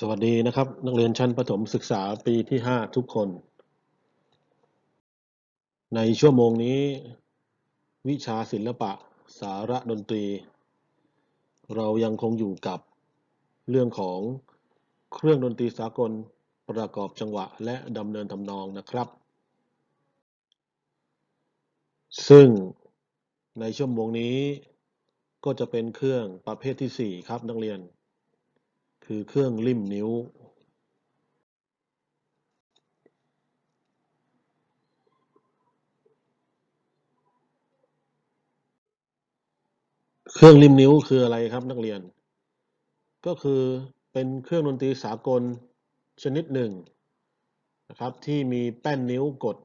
สวัสดีนะครับ นักเรียนชั้นประถมศึกษาปีที่ 5 ทุกคน ในชั่วโมงนี้ วิชาศิลปะ สาระดนตรี เรายังคงอยู่กับเรื่องของเครื่องดนตรีสากลประกอบจังหวะและดำเนินทำนองนะครับ ซึ่งในชั่วโมงนี้ก็จะเป็นเครื่องประเภทที่ 4 ครับนักเรียน คือเครื่องริมนิ้ว เครื่องริมนิ้วคืออะไรครับนักเรียน ก็คือเป็นเครื่องดนตรีสากลชนิดหนึ่งนะครับที่มีแป้นนิ้วกด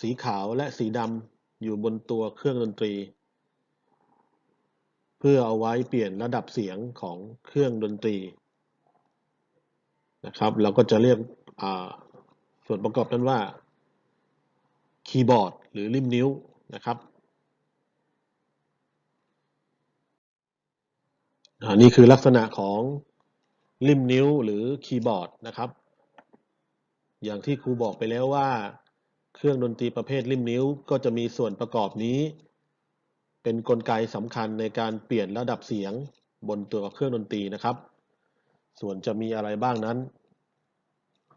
สีขาวและสีดำอยู่บนตัวเครื่องดนตรี เพื่อเอาไว้เปลี่ยนระดับเสียงของเครื่องดนตรีนะครับเราก็จะเรียกส่วนประกอบนั้นว่าคีย์บอร์ดหรือริมนิ้วนะครับนนี้คือลักษณะของริมนิ้วหรือคีย์บอร์ดนะครับ อย่างที่ครูบอกไปแล้วว่า เครื่องดนตรีประเภทริมนิ้วก็จะมีส่วนประกอบนี้ เป็นนกลไกสำคัญในการเปลี่ยนระดับเสียงบนตัวเครื่องดนตรีนะครับ ส่วนจะมีอะไรบ้างนั้น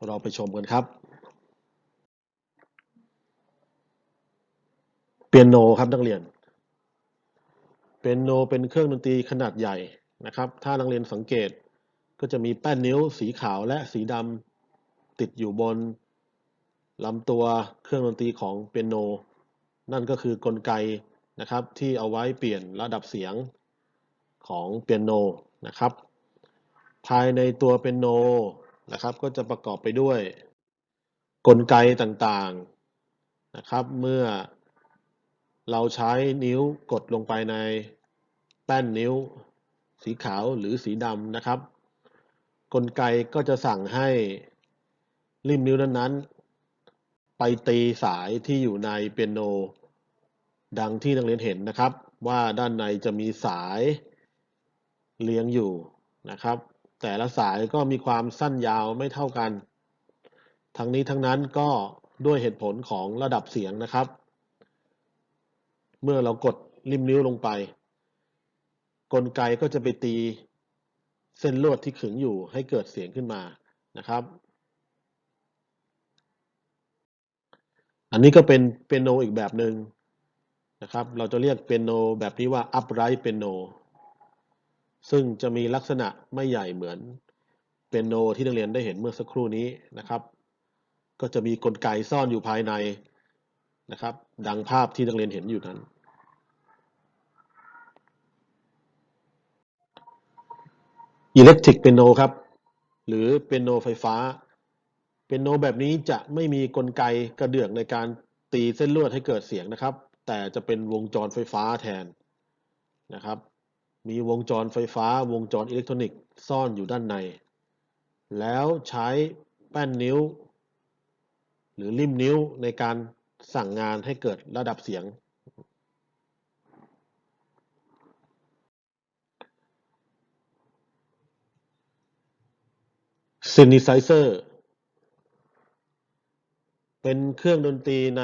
เราไปชมกันครับ เปียโนครับนักเรียน เปียโนเป็นเครื่องดนตรีขนาดใหญ่นะครับ ถ้านักเรียนสังเกตก็จะมีแป้นนิ้วสีขาวและสีดำติดอยู่บนลำตัวเครื่องดนตรีของเปียโน นั่นก็คือกลไก นะครับที่เอาไว้เปลี่ยนระดับเสียงของเปียโนนะครับ ภายในตัวเปียโนนะครับก็จะประกอบไปด้วย กลไกต่างๆนะครับ เมื่อเราใช้นิ้วกดลงไปในแป้นนิ้ว สีขาวหรือสีดำนะครับ กลไกก็จะสั่งให้ริมนิ้วนั้นๆไปตีสายที่อยู่ในเปียโน ดังที่นักเรียนเห็นนะครับ ว่าด้านในจะมีสายเลี้ยงอยู่นะครับ แต่ละสายก็มีความสั้นยาวไม่เท่ากัน ทั้งนี้ทั้งนั้นก็ด้วยเหตุผลของระดับเสียงนะครับ เมื่อเรากดริมนิ้วลงไป กลไกก็จะไปตีเส้นลวดที่ขึงอยู่ให้เกิดเสียงขึ้นมานะครับ อันนี้ก็เป็นเปียโนอีกแบบหนึ่ง นะครับ เราจะเรียกเปียโนแบบนี้ว่า upright piano ซึ่งจะมีลักษณะไม่ใหญ่เหมือนเปียโนที่นักเรียนได้เห็นเมื่อสักครู่นี้นะครับ ก็จะมีกลไกซ่อนอยู่ภายในนะครับ ดังภาพที่นักเรียนเห็นอยู่นั้น อิเล็กทริกเปียโนครับ หรือเปียโนไฟฟ้าเปียโนแบบนี้จะไม่มีกลไกกระเดื่องในการตีเส้นลวดให้เกิดเสียงนะครับ แต่จะเป็นวงจรไฟฟ้าแทนนะครับ มีวงจรไฟฟ้า วงจรอิเล็กทรอนิกส์ซ่อนอยู่ด้านใน แล้วใช้แป้นนิ้ว หรือริมนิ้วในการสั่งงานให้เกิดระดับเสียงซินิไซเซอร์เป็นเครื่องดนตรีใน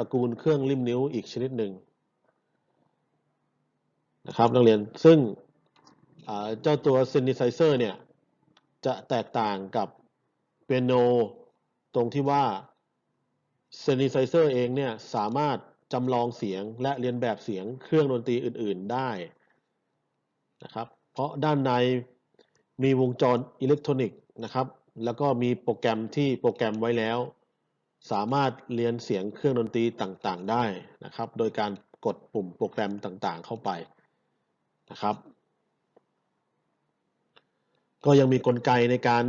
ระกูลเครื่องริมนิ้วอีกชนิดหนึ่งนะครับนักเรียนซึ่งเจ้าตัวซินิไซเซอร์เนี่ย จะแตกต่างกับเปียโนตรงที่ว่าซินิไซเซอร์เองเนี่ย สามารถจำลองเสียงและเรียนแบบเสียงเครื่องดนตรีอื่น ๆได้นะครับ เพราะด้านในมีวงจรอิเล็กทรอนิกส์นะครับ แล้วก็มีโปรแกรมที่โปรแกรมไว้แล้ว สามารถเรียนเสียงเครื่องดนตรีต่างๆ ได้นะครับ โดยการกดปุ่มโปรแกรมต่างๆ เข้าไปนะครับ ก็ยังมีกลไกในการ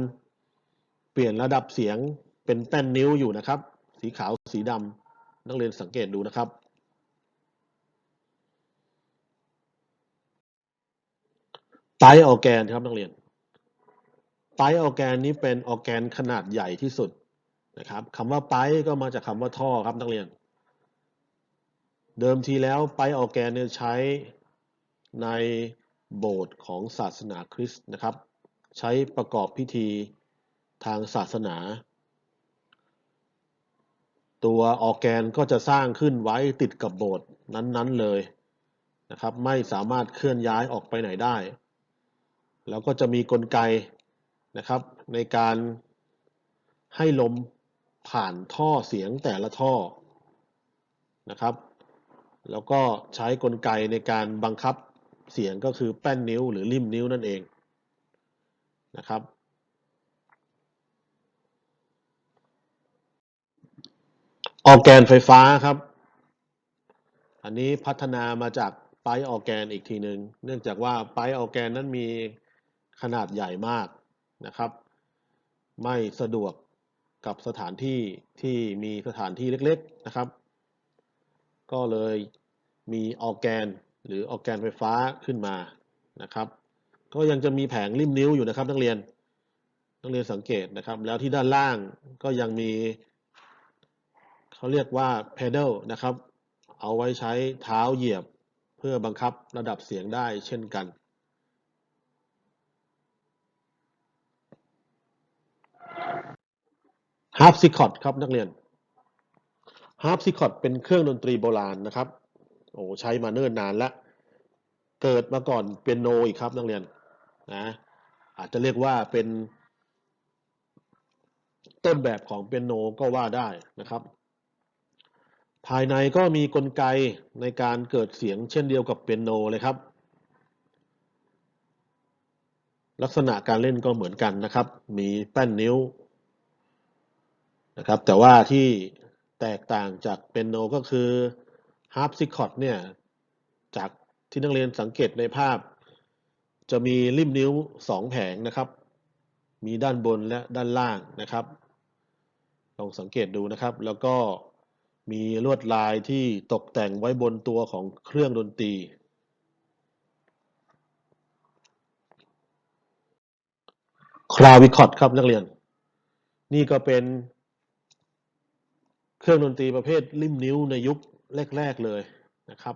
เปลี่ยนระดับเสียงเป็นแป้นนิ้วอยู่นะครับ สีขาวสีดำนักเรียนสังเกตดูนะครับ ไตออแกนครับนักเรียนไพออแกนนี้เป็นออแกนขนาดใหญ่ที่สุด นะครับคำว่าไพก็มาจากคำว่าท่อครับนักเรียน เดิมทีแล้วไพออแกนเนี่ยใช้ในโบสถ์ของศาสนาคริสต์นะครับ ใช้ประกอบพิธีทางศาสนา ตัวออแกนก็จะสร้างขึ้นไว้ติดกับโบสถ์นั้นๆเลยนะครับ ไม่สามารถเคลื่อนย้ายออกไปไหนได้ แล้วก็จะมีกลไกนะครับในการให้ลม ผ่านท่อเสียงแต่ละท่อนะครับ แล้วก็ใช้กลไกในการบังคับเสียงก็คือแป้นนิ้วหรือริมนิ้วนั่นเองนะครับ ออร์แกนไฟฟ้าครับ อันนี้พัฒนามาจากไปออร์แกนอีกทีหนึ่งเนื่องจากว่าไปออร์แกนนั้นมีขนาดใหญ่มากนะครับ ไม่สะดวก กับสถานที่ที่มีสถานที่เล็กๆนะครับ ก็เลยมีออร์แกนหรือออร์แกนไฟฟ้าขึ้นมานะครับ ก็ยังจะมีแผงริมนิ้วอยู่นะครับ นักเรียนนักเรียนสังเกตนะครับ แล้วที่ด้านล่างก็ยังมีเขาเรียกว่า pedal นะครับ เอาไว้ใช้เท้าเหยียบเพื่อบังคับระดับเสียงได้เช่นกัน ฮาร์ปซิคอตครับนักเรียนฮาร์ปซิคอตเป็นเครื่องดนตรีโบราณนะครับโอ้ใช้มาเนิ่นนานแล้วเกิดมาก่อนเปียโนอีกครับนักเรียนนะอาจจะเรียกว่าเป็น ต้นแบบของเปียโนก็ว่าได้นะครับ ภายในก็มีกลไกในการเกิดเสียงเช่นเดียวกับเปียโนเลยครับ ลักษณะการเล่นก็เหมือนกันนะครับ มีแป้นนิ้ว นะครับ แต่ว่าที่แตกต่างจากเปียโนก็คือฮาร์ปซิคอตเนี่ย จากที่นักเรียนสังเกตในภาพ จะมีริมนิ้วสองแผงนะครับ มีด้านบนและด้านล่างนะครับ ลองสังเกตดูนะครับ แล้วก็มีลวดลายที่ตกแต่งไว้บนตัวของเครื่องดนตรีคลาวิคอตครับนักเรียน นี่ก็เป็น เครื่องดนตรีประเภทริมนิ้วในยุคแรก ๆเลยนะครับ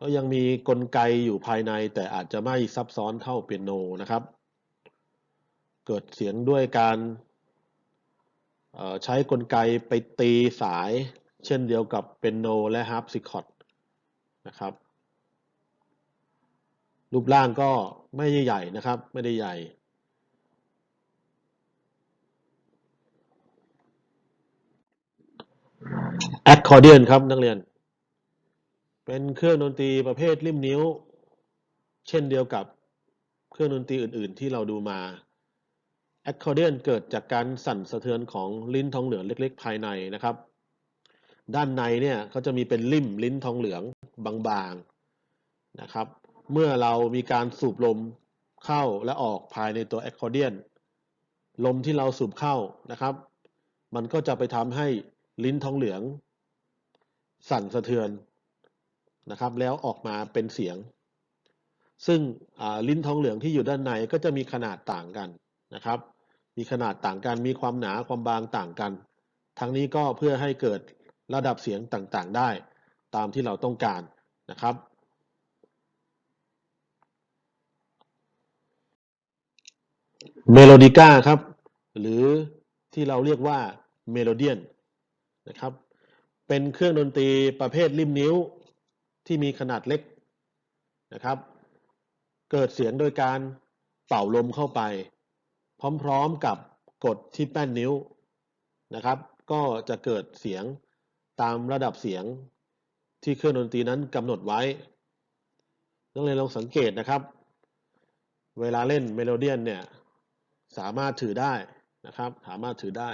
ก็ยังมีกลไกอยู่ภายในแต่อาจจะไม่ซับซ้อนเท่าเปียโนนะครับ เกิดเสียงด้วยการใช้กลไกไปตีสาย เช่นเดียวกับเปียโนและฮาร์ปซิคอตนะครับ รูปร่างก็ไม่ใหญ่นะครับ ไม่ได้ใหญ่ แอคคอร์เดียนครับนักเรียน เป็นเครื่องดนตรีประเภทริมนิ้ว เช่นเดียวกับเครื่องดนตรีอื่น ๆ ที่เราดูมาแอคคอร์เดียนเกิดจากการสั่นสะเทือนของลิ้นทองเหลืองเล็ก ๆ ภายในนะครับ ด้านในเนี่ยเขาจะมีเป็นริมลิ้นทองเหลืองบาง ๆ นะครับ เมื่อเรามีการสูบลมเข้าและออกภายในตัวแอคคอร์เดียน ลมที่เราสูบเข้านะครับ มันก็จะไปทำให้ลิ้นทองเหลือง สั่นสะเทือนนะครับ แล้วออกมาเป็นเสียง ซึ่งลิ้นทองเหลืองที่อยู่ด้านในก็จะมีขนาดต่างกันนะครับ มีขนาดต่างกัน มีความหนาความบางต่างกัน ทั้งนี้ก็เพื่อให้เกิดระดับเสียงต่างๆ ได้ตามที่เราต้องการนะครับ เมโลดิก้าครับ หรือที่เราเรียกว่าเมโลเดียนนะครับ เป็นเครื่องดนตรีประเภทริมนิ้วที่มีขนาดเล็กนะครับ เกิดเสียงโดยการเป่าลมเข้าไป พร้อมๆกับกดที่แป้นนิ้วนะครับ ก็จะเกิดเสียงตามระดับเสียงที่เครื่องดนตรีนั้นกำหนดไว้นักเรียนลองสังเกตนะครับ เวลาเล่นเมโลเดียนเนี่ยสามารถถือได้นะครับ สามารถถือได้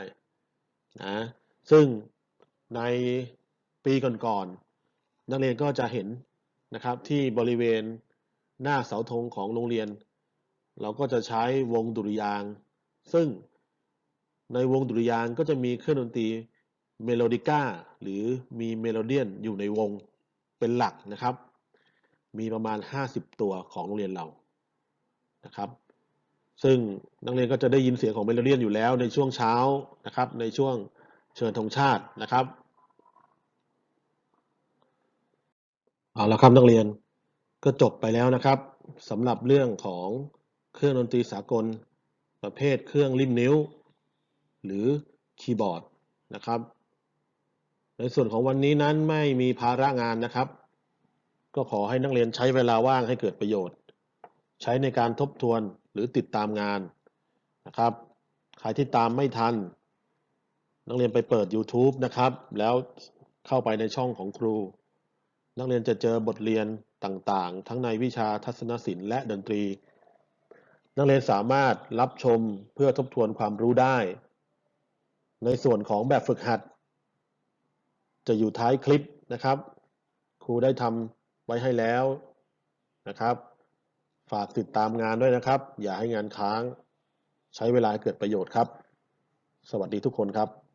นะซึ่ง ในปีก่อนๆนักเรียนก็จะเห็นนะครับที่บริเวณหน้าเสาธงของโรงเรียน เราก็จะใช้วงดุริยาง ซึ่งในวงดุริยางก็จะมีเครื่องดนตรีเมโลดิก้าหรือมีเมโลเดียนอยู่ในวงเป็นหลักนะครับ มีประมาณ 50 ตัวของโรงเรียนเรานะครับ ซึ่งนักเรียนก็จะได้ยินเสียงของเมโลเดียนอยู่แล้วในช่วงเช้านะครับ ในช่วง เชิญธงชาตินะครับเอาละครับนักเรียนก็จบไปแล้วนะครับสำหรับเรื่องของเครื่องดนตรีสากล ประเภทเครื่องริมนิ้ว หรือคีย์บอร์ดนะครับ ในส่วนของวันนี้นั้นไม่มีภาระงานนะครับ ก็ขอให้นักเรียนใช้เวลาว่างให้เกิดประโยชน์ ใช้ในการทบทวนหรือติดตามงานนะครับ ใครที่ตามไม่ทัน นักเรียนไปเปิด YouTube นะครับ แล้วเข้าไปในช่องของครู นักเรียนจะเจอบทเรียนต่างๆ ทั้งในวิชาทัศนศิลป์และดนตรี นักเรียนสามารถรับชมเพื่อทบทวนความรู้ได้ ในส่วนของแบบฝึกหัด จะอยู่ท้ายคลิปนะครับ ครูได้ทำไว้ให้แล้วนะครับ ฝากติดตามงานด้วยนะครับ อย่าให้งานค้าง ใช้เวลาให้เกิดประโยชน์ครับ สวัสดีทุกคนครับ